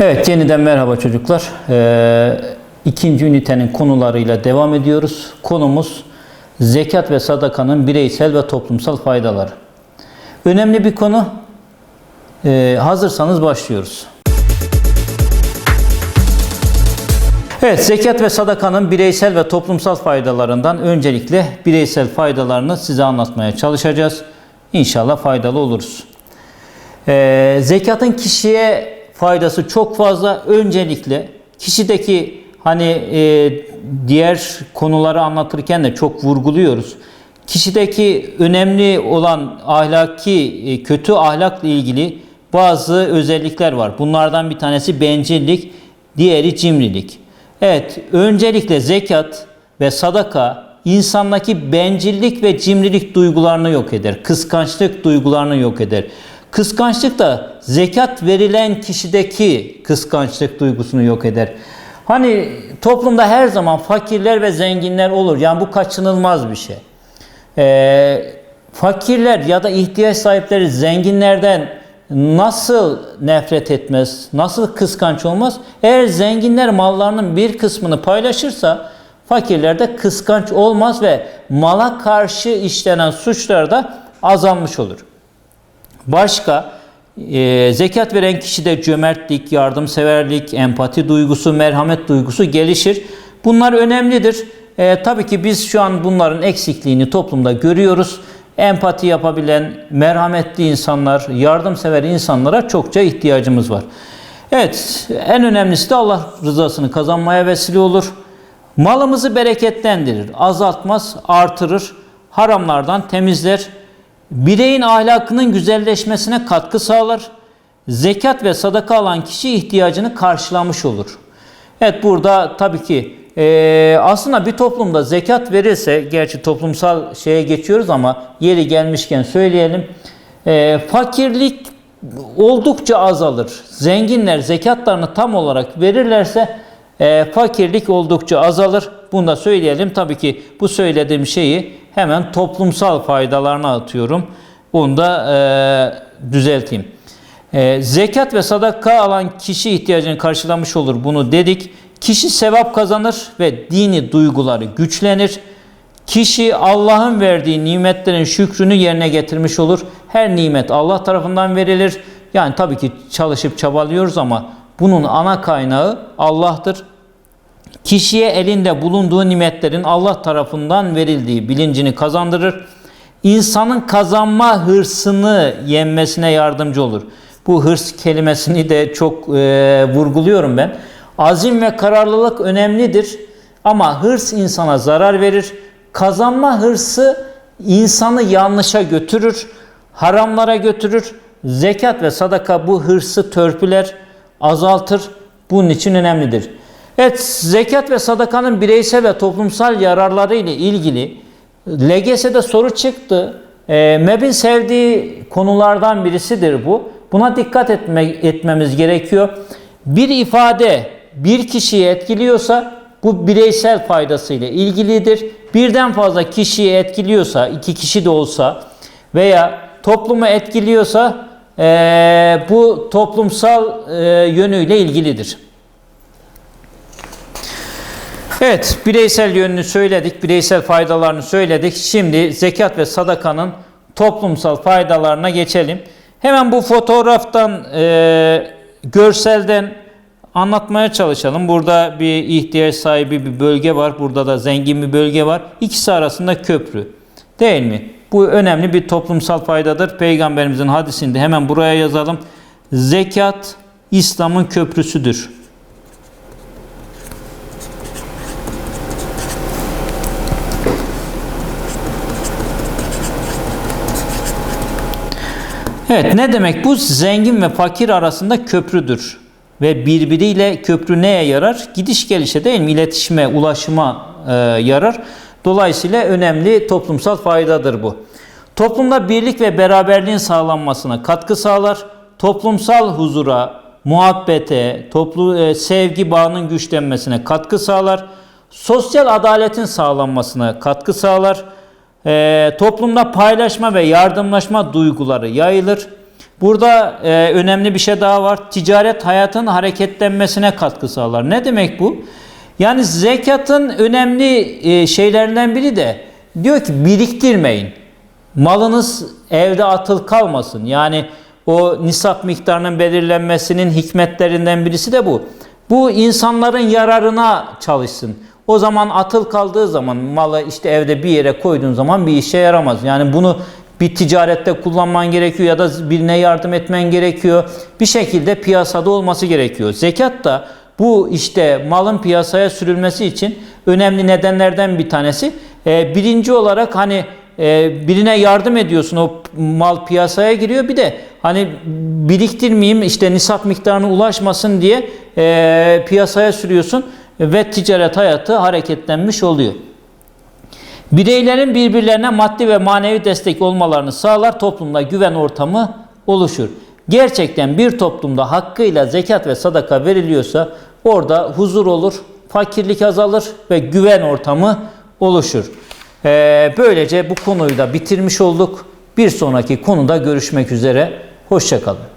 Evet, yeniden merhaba çocuklar. Ee, ikinci ünitenin konularıyla devam ediyoruz. Konumuz zekat ve sadakanın bireysel ve toplumsal faydaları. Önemli bir konu. Ee, hazırsanız başlıyoruz. Evet, zekat ve sadakanın bireysel ve toplumsal faydalarından öncelikle bireysel faydalarını size anlatmaya çalışacağız. İnşallah faydalı oluruz. Ee, zekatın kişiye faydası çok fazla. Öncelikle kişideki hani e, diğer konuları anlatırken de çok vurguluyoruz. Kişideki önemli olan ahlaki e, kötü ahlakla ilgili bazı özellikler var. Bunlardan bir tanesi bencillik, diğeri cimrilik. Evet, öncelikle zekat ve sadaka insandaki bencillik ve cimrilik duygularını yok eder. Kıskançlık duygularını yok eder. Kıskançlık da zekat verilen kişideki kıskançlık duygusunu yok eder. Hani toplumda her zaman fakirler ve zenginler olur. Yani bu kaçınılmaz bir şey. Ee, fakirler ya da ihtiyaç sahipleri zenginlerden nasıl nefret etmez, nasıl kıskanç olmaz? Eğer zenginler mallarının bir kısmını paylaşırsa fakirler de kıskanç olmaz ve mala karşı işlenen suçlar da azalmış olur. Başka e, zekat veren kişide cömertlik, yardımseverlik, empati duygusu, merhamet duygusu gelişir. Bunlar önemlidir. E, tabii ki biz şu an bunların eksikliğini toplumda görüyoruz. Empati yapabilen, merhametli insanlar, yardımsever insanlara çokça ihtiyacımız var. Evet, en önemlisi de Allah rızasını kazanmaya vesile olur. Malımızı bereketlendirir, azaltmaz, artırır, haramlardan temizler, bireyin ahlakının güzelleşmesine katkı sağlar. Zekat ve sadaka alan kişi ihtiyacını karşılamış olur. Evet burada tabii ki e, aslında bir toplumda zekat verirse, gerçi toplumsal şeye geçiyoruz ama yeri gelmişken söyleyelim. E, fakirlik oldukça azalır. Zenginler zekatlarını tam olarak verirlerse e, fakirlik oldukça azalır. Bunu da söyleyelim. Tabii ki bu söylediğim şeyi hemen toplumsal faydalarına atıyorum. Bunu da e, düzelteyim. E, zekat ve sadaka alan kişi ihtiyacını karşılamış olur. Bunu dedik. Kişi sevap kazanır ve dini duyguları güçlenir. Kişi Allah'ın verdiği nimetlerin şükrünü yerine getirmiş olur. Her nimet Allah tarafından verilir. Yani tabii ki çalışıp çabalıyoruz ama bunun ana kaynağı Allah'tır. Kişiye elinde bulunduğu nimetlerin Allah tarafından verildiği bilincini kazandırır. İnsanın kazanma hırsını yenmesine yardımcı olur. Bu hırs kelimesini de çok e, vurguluyorum ben. Azim ve kararlılık önemlidir ama hırs insana zarar verir. Kazanma hırsı insanı yanlışa götürür, haramlara götürür. Zekat ve sadaka bu hırsı törpüler, azaltır. Bunun için önemlidir. Evet, zekat ve sadakanın bireysel ve toplumsal yararları ile ilgili LGS'de soru çıktı. E, MEB'in sevdiği konulardan birisidir bu. Buna dikkat etme, etmemiz gerekiyor. Bir ifade bir kişiyi etkiliyorsa bu bireysel faydasıyla ilgilidir. Birden fazla kişiyi etkiliyorsa, iki kişi de olsa veya toplumu etkiliyorsa e, bu toplumsal e, yönüyle ilgilidir. Evet, bireysel yönünü söyledik, bireysel faydalarını söyledik. Şimdi zekat ve sadakanın toplumsal faydalarına geçelim. Hemen bu fotoğraftan, e, görselden anlatmaya çalışalım. Burada bir ihtiyaç sahibi bir bölge var, burada da zengin bir bölge var. İkisi arasında köprü. Değil mi? Bu önemli bir toplumsal faydadır. Peygamberimizin hadisinde hemen buraya yazalım. Zekat İslam'ın köprüsüdür. Evet ne demek bu? Zengin ve fakir arasında köprüdür. Ve birbiriyle köprü neye yarar? Gidiş gelişe değil mi? İletişime, ulaşıma e, yarar. Dolayısıyla önemli toplumsal faydadır bu. Toplumda birlik ve beraberliğin sağlanmasına katkı sağlar. Toplumsal huzura, muhabbete, toplu e, sevgi bağının güçlenmesine katkı sağlar. Sosyal adaletin sağlanmasına katkı sağlar. E, toplumda paylaşma ve yardımlaşma duyguları yayılır. Burada e, önemli bir şey daha var. Ticaret hayatın hareketlenmesine katkı sağlar. Ne demek bu? Yani zekatın önemli e, şeylerinden biri de diyor ki biriktirmeyin. Malınız evde atıl kalmasın. Yani o nisap miktarının belirlenmesinin hikmetlerinden birisi de bu. Bu insanların yararına çalışsın. O zaman atıl kaldığı zaman malı işte evde bir yere koyduğun zaman bir işe yaramaz. Yani bunu bir ticarette kullanman gerekiyor ya da birine yardım etmen gerekiyor. Bir şekilde piyasada olması gerekiyor. Zekat da bu işte malın piyasaya sürülmesi için önemli nedenlerden bir tanesi. Ee, birinci olarak hani e, birine yardım ediyorsun o mal piyasaya giriyor bir de hani biriktirmeyeyim işte nisap miktarına ulaşmasın diye e, piyasaya sürüyorsun ve ticaret hayatı hareketlenmiş oluyor. Bireylerin birbirlerine maddi ve manevi destek olmalarını sağlar, toplumda güven ortamı oluşur. Gerçekten bir toplumda hakkıyla zekat ve sadaka veriliyorsa orada huzur olur, fakirlik azalır ve güven ortamı oluşur. Ee, böylece bu konuyu da bitirmiş olduk. Bir sonraki konuda görüşmek üzere. Hoşçakalın.